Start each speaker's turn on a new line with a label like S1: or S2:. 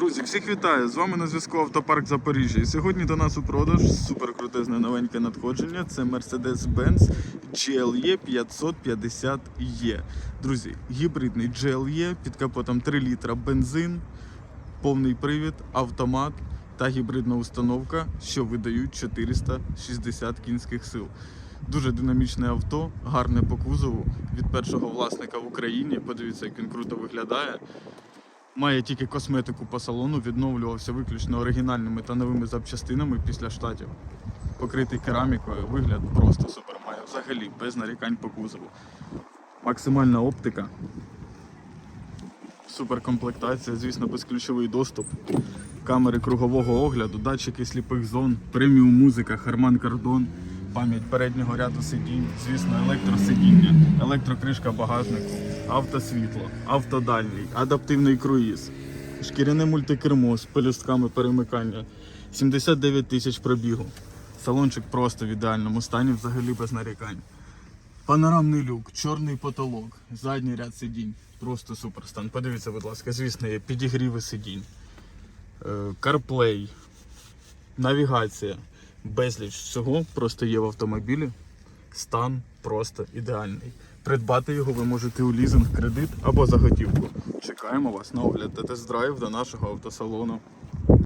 S1: Друзі, всіх вітаю! З вами на зв'язку Автопарк Запоріжжя. І сьогодні до нас у продаж суперкрутезне новеньке надходження. Це Mercedes-Benz GLE 550E. Друзі, гібридний GLE під капотом 3 літра бензин, повний привід, автомат та гібридна установка, що видають 460 кінських сил. Дуже динамічне авто, гарне по кузову від першого власника в Україні. Подивіться, як він круто виглядає. Має тільки косметику по салону, відновлювався виключно оригінальними та новими запчастинами після штатів. Покритий керамікою, вигляд просто супер має. Взагалі без нарікань по кузову. Максимальна оптика. Суперкомплектація, звісно, безключовий доступ. Камери кругового огляду, датчики сліпих зон, преміум музика, Харман Кардон, пам'ять переднього ряду сидінь, звісно, електросидіння, електрокришка багажнику, автосвітло, автодальний, адаптивний круїз, шкіряне мультикермо з пелюстками перемикання, 79 тисяч пробігу. Салончик просто в ідеальному стані, взагалі без нарікань. Панорамний люк, чорний потолок, задній ряд сидінь. Просто супер стан. Подивіться, будь ласка, звісно, є підігріви сидінь, е, CarPlay, навігація, безліч всього просто є в автомобілі. Стан просто ідеальний. Придбати його ви можете у лізинг, кредит або за готівку. Чекаємо вас на огляд та тест-драйв до нашого автосалону.